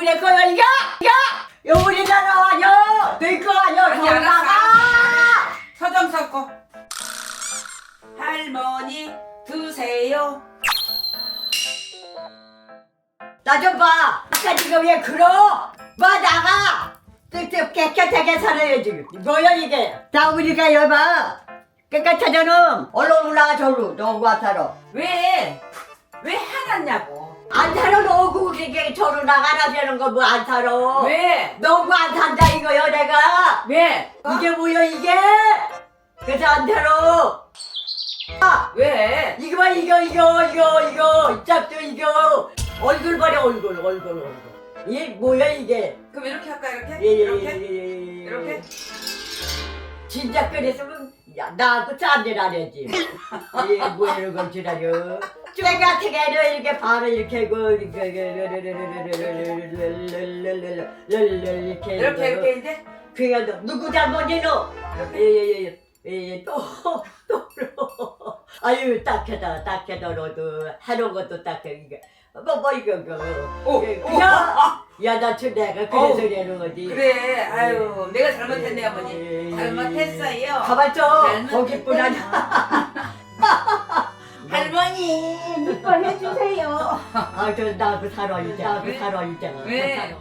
누구네 거야 이거? 이거? 요 우리나라 와요. 너거 아니야? 아니, 저 알았어, 나가. 서점 섞어. 할머니 드세요. 나 좀 봐. 아까 지금 왜 그러? 와 나가. 뜩뜩 깨끗하게 살아야지. 뭐야 이게? 나 우리가 여봐. 깨끗하잖아. 얼른 올라가 저로. 너가 살아. 왜? 왜 화났냐고. 안 살아 너 고 그게 저로 나가라는 거 뭐 안 살아. 왜? 너고 안 산다 이거요 내가. 왜? 이게 뭐야 이게? 그래서 안 살아. 아, 왜? 이거 봐 이거 이거 이거 이거 짝도 이거 얼굴 봐라 얼굴 얼굴 얼굴. 이게 뭐야 이게? 그럼 이렇게 할까 이렇게? 예, 이렇게? 예 예 예 예. 이렇게? 진짜 그랬으면 야, 나하고 짠질하려지. 이 지라려. 쭈 같은 게는 이렇게 바로 이렇게 그 이렇게 이렇게 이렇게 이렇게 이제 그냥 누구 잘못이노? 예예예 예, 또또 아유 딱해다 딱해다 너도 하는 것도 딱해 이게 뭐뭐 이거 이거 오, 예, 오, 그냥 야나 저 내가 어. 그래서 이러는 거지. 그래. 아유 내가 잘못했네 어머니 잘못했어요. 가봤죠? 잘못했어요. 거기뿐 아니야 할머니 이거 해주세요. 아 저 나하고 살아 이제 나하고 왜? 살아 이제 왜?